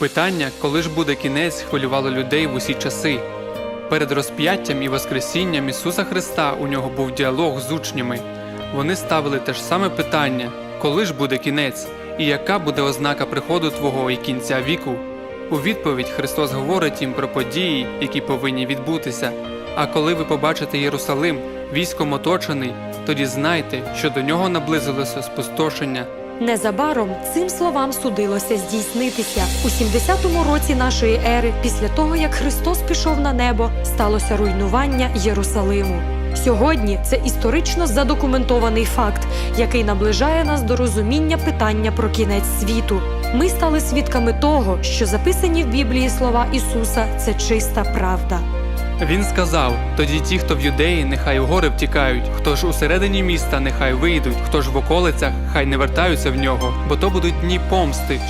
Питання, коли ж буде кінець, хвилювало людей в усі часи. Перед розп'яттям і Воскресінням Ісуса Христа у нього був діалог з учнями. Вони ставили те ж саме питання: коли ж буде кінець, і яка буде ознака приходу Твого і кінця віку? У відповідь Христос говорить їм про події, які повинні відбутися. А коли ви побачите Єрусалим військом оточений, тоді знайте, що до нього наблизилося спустошення. Незабаром цим словам судилося здійснитися у 70-му році нашої ери, після того як Христос пішов на небо, сталося руйнування Єрусалиму. Сьогодні це історично задокументований факт, який наближає нас до розуміння питання про кінець світу. Ми стали свідками того, що записані в Біблії слова Ісуса це чиста правда. Він сказав: тоді ті, хто в юдеї, нехай у гори втікають, хто ж усередині міста, нехай вийдуть, хто ж в околицях, хай не вертаються в нього, бо то будуть дні помсти,